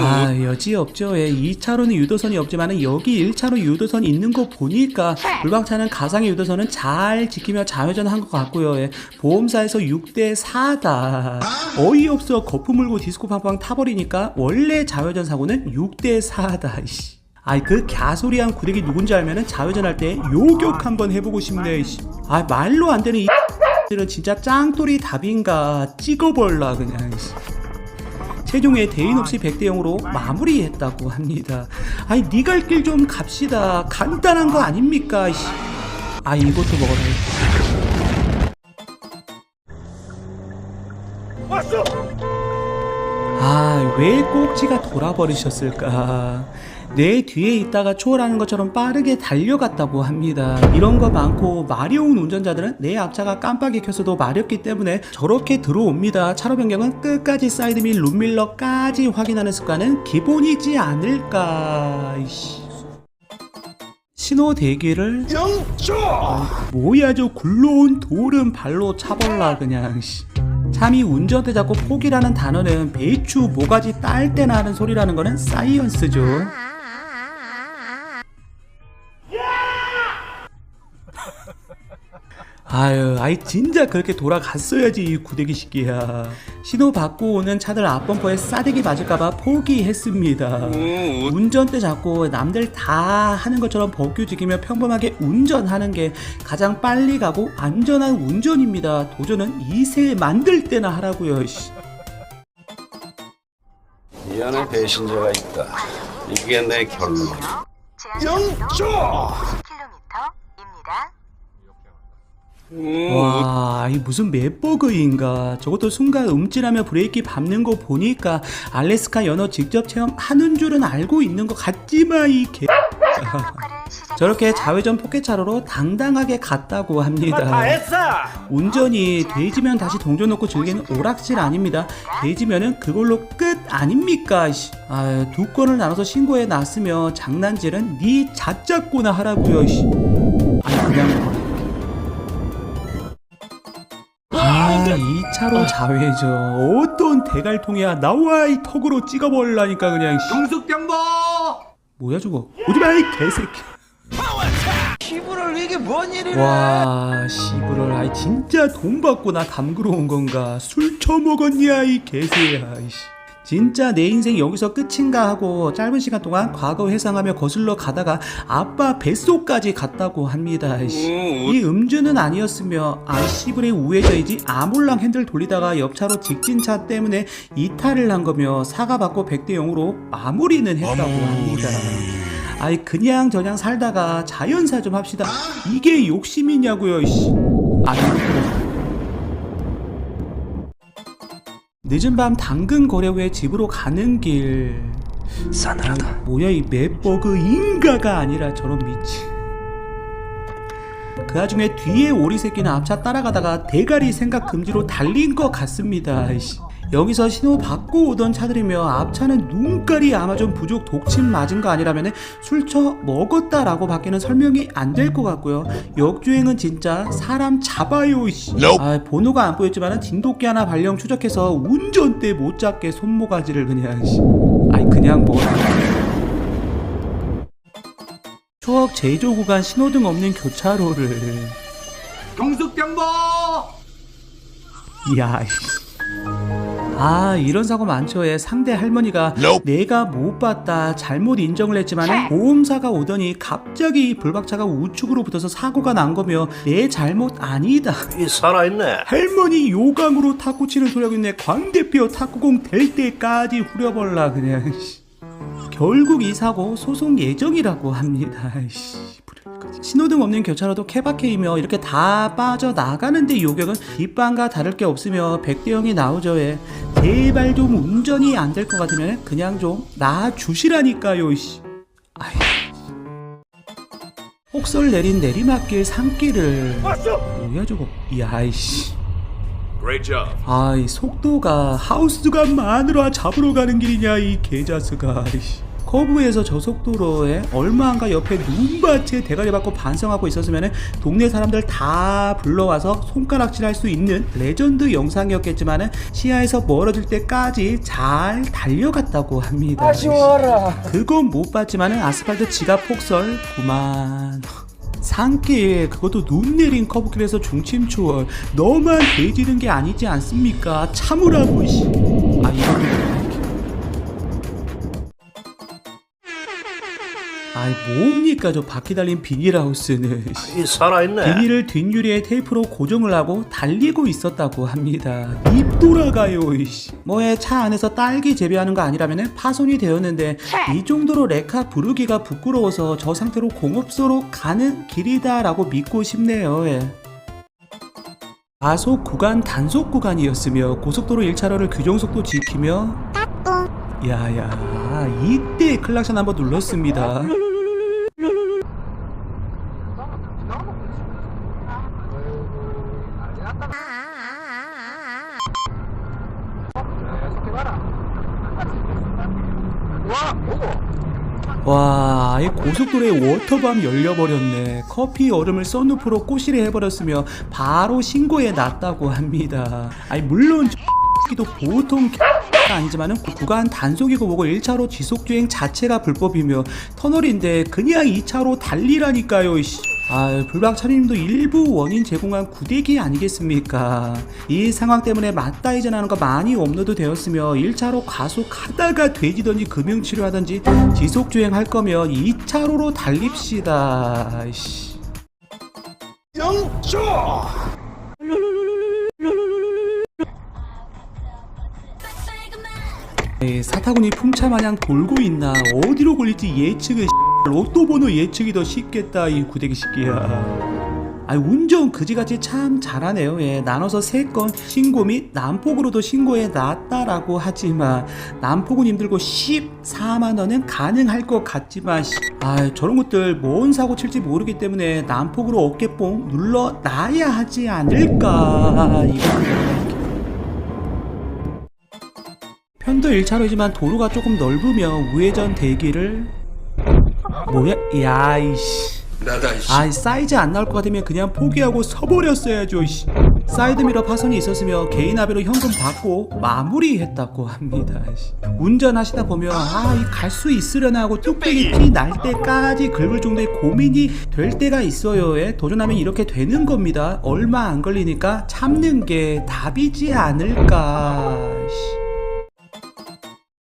아 여지 없죠 예, 2차로는 유도선이 없지만 여기 1차로 유도선 있는 거 보니까 불박차는 가상의 유도선은 잘 지키며 좌회전한 것 같고요 예, 보험사에서 6대 4다 어이없어 거품 물고 디스코 팡팡 타버리니까 원래 좌회전 사고는 6대 4다 이씨. 아이 그 갸소리한 구데기 누군지 알면은 좌회전할 때 요격 한번 해보고 싶네 이씨. 아 말로 안 되는 이 들은 진짜 짱돌이 답인가 찍어볼라 그냥 이씨. 최종에 대인 없이 100대 0으로 마무리했다고 합니다. 아이 니갈 길 좀 갑시다. 간단한 거 아닙니까? 아 이것도 먹어라. 아, 왜 꼭지가 돌아버리셨을까? 내 뒤에 있다가 초월하는 것처럼 빠르게 달려갔다고 합니다. 이런 거 많고 마려운 운전자들은 내 앞차가 깜빡이 켜서도 마렵기 때문에 저렇게 들어옵니다. 차로 변경은 끝까지 사이드 및 룸밀러까지 확인하는 습관은 기본이지 않을까. 이씨. 신호 대기를 아, 뭐야 저 굴러온 돌은 발로 차벌라 그냥 씨. 참이 운전대 잡고 포기라는 단어는 배추 모가지 딸 때나 하는 소리라는 거는 사이언스죠 아유, 아이 진짜 그렇게 돌아갔어야지 이 구데기 시끼야. 신호 받고 오는 차들 앞범퍼에 싸대기 맞을까봐 포기했습니다. 운전대 잡고 남들 다 하는 것처럼 법규 지키며 평범하게 운전하는 게 가장 빨리 가고 안전한 운전입니다. 도전은 2세 만들 때나 하라고요. 씨. 이 안에 배신자가 있다. 이게 내 결론. 영조! 와, 이 무슨 맵버그인가. 저것도 순간 움찔하며 브레이크 밟는 거 보니까 알래스카 연어 직접 체험하는 줄은 알고 있는 것 같지만 이 개. 저렇게 자회전 포켓차로로 당당하게 갔다고 합니다. 운전이 돼지면 다시 동전 놓고 즐기는 오락실 아닙니다. 돼지면은 그걸로 끝 아닙니까? 씨. 아, 두 건을 나눠서 신고해 놨으며 장난질은 네 자작고나 하라고요. 씨. 아니 그냥 아, 2차로 자회전. 어떤 대갈통이야. 나와, 이 턱으로 찍어버리라니까, 그냥. 정숙병보 뭐야, 저거. 오지마, 이 개새끼. 피부를 이게 뭔 일이래 와, 씨부럴. 아이, 진짜 돈 받고 나 담그러 온 건가. 술 처먹었냐, 이 개새야, 이씨. 진짜 내 인생 여기서 끝인가 하고 짧은 시간 동안 과거 회상하며 거슬러 가다가 아빠 뱃속까지 갔다고 합니다. 이 음주는 아니었으며 아씨불에 우회전이지 아몰랑 핸들 돌리다가 옆차로 직진차 때문에 이탈을 한 거며 사과받고 100대 0으로 마무리는 했다고 합니다. 아이 그냥 저냥 살다가 자연사 좀 합시다. 이게 욕심이냐고요, 이씨. 아니 늦은 밤 당근 거래 후에 집으로 가는 길. 싸늘하다 뭐야 이 맵버그 인가가 아니라 저런 미치 그 와중에 뒤에 오리 새끼는 앞차 따라가다가 대가리 생각 금지로 달린 것 같습니다 아이씨. 여기서 신호 받고 오던 차들이며 앞차는 눈깔이 아마존 부족 독침 맞은 거 아니라면 술처 먹었다라고 밖에는 설명이 안 될 것 같고요 역주행은 진짜 사람 잡아요 이씨. 아, 번호가 안 보였지만 진돗개 하나 발령 추적해서 운전대 못 잡게 손모가지를 그냥 씨. 아니 그냥 뭐 추억 제조 구간 신호등 없는 교차로를 정숙병보 이야 씨. 아 이런 사고 많죠 예 상대 할머니가 내가 못 봤다 잘못 인정을 했지만 보험사가 오더니 갑자기 불박차가 우측으로 붙어서 사고가 난 거며 내 잘못 아니다 이 살아있네. 할머니 요강으로 탁구 치는 소리하고 있네 광대뼈 탁구공 될 때까지 후려벌라 그냥 씨. 결국 이 사고 소송 예정이라고 합니다. 신호등 없는 교차로도 케바케이며 이렇게 다 빠져나가는데 요격은 뒷방과 다를 게 없으며 백대형이 나오죠 예. 제발 좀 운전이 안 될 것 같으면 그냥 좀 놔주시라니까요 씨. 아이. 혹설 내린 내리막길 산길을 뭐야 저거 야이씨. 아이 속도가 하우스가 마누라 잡으러 가는 길이냐 이 개자스가 이씨. 커브에서 저속도로에 얼마 안가 옆에 눈밭에 대가리 받고 반성하고 있었으면 동네 사람들 다 불러와서 손가락질 할 수 있는 레전드 영상이었겠지만 시야에서 멀어질 때까지 잘 달려갔다고 합니다. 아쉬워라. 그건 못 봤지만 아스팔트 지갑 폭설 그만 산길 그것도 눈 내린 커브길에서 중침 초월 너만 돼지는 게 아니지 않습니까 참으라고 씨. 아 이거 아이 뭡니까 저 바퀴 달린 비닐하우스는 씨. 이 살아있네. 비닐을 뒷유리에 테이프로 고정을 하고 달리고 있었다고 합니다. 입 돌아가요. 이씨. 뭐에 차 안에서 딸기 재배하는 거 아니라면 파손이 되었는데 이 정도로 레카 부르기가 부끄러워서 저 상태로 공업소로 가는 길이다 라고 믿고 싶네요. 예. 가속 구간 단속 구간이었으며 고속도로 1차로를 규정속도 지키며 야야 이때 클락션 한번 눌렀습니다. 와, 이 고속도로에 워터밤 열려버렸네. 커피 얼음을 썬루프로 꼬시리 해버렸으며 바로 신고해 놨다고 합니다. 아니 물론 기도 보통 가 아니지만은 구- 구간 단속이고 뭐고 1차로 지속주행 자체가 불법이며 터널인데 그냥 2차로 달리라니까요. 아, 불박차님도 일부 원인 제공한 구대기 아니겠습니까? 이 상황 때문에 맞다이전하는 거 많이 업로드 되었으며 1차로 과속하다가 돼지던지 금융치료하던지 지속주행 할 거면 2차로로 달립시다. 씨. 영조 에, 사타구니 풍차마냥 돌고 있나? 어디로 걸릴지 예측은 로또 번호 예측이 더 쉽겠다 이 구대기 새끼야. 아 운전 그지같이 참 잘하네요. 예, 나눠서 세 건 신고 및 난폭으로도 신고해 놨다라고 하지만 난폭은 힘들고 14만원은 가능할 것 같지만 씨, 아 저런 것들 뭔 사고 칠지 모르기 때문에 난폭으로 어깨뽕 눌러 놔야 하지 않을까. 이거 편도 1차로이지만 도로가 조금 넓으며 우회전 대기를 뭐야? 야이씨 나다 이씨. 아 사이즈 안 나올 것 같으면 그냥 포기하고 서버렸어야죠 씨. 사이드미러 파손이 있었으며 개인 합의로 현금 받고 마무리했다고 합니다 씨. 운전하시다 보면 아갈 수 있으려나 하고 뚝배기 피 날 때까지 긁을 정도의 고민이 될 때가 있어요 예. 도전하면 이렇게 되는 겁니다 얼마 안 걸리니까 참는 게 답이지 않을까 씨.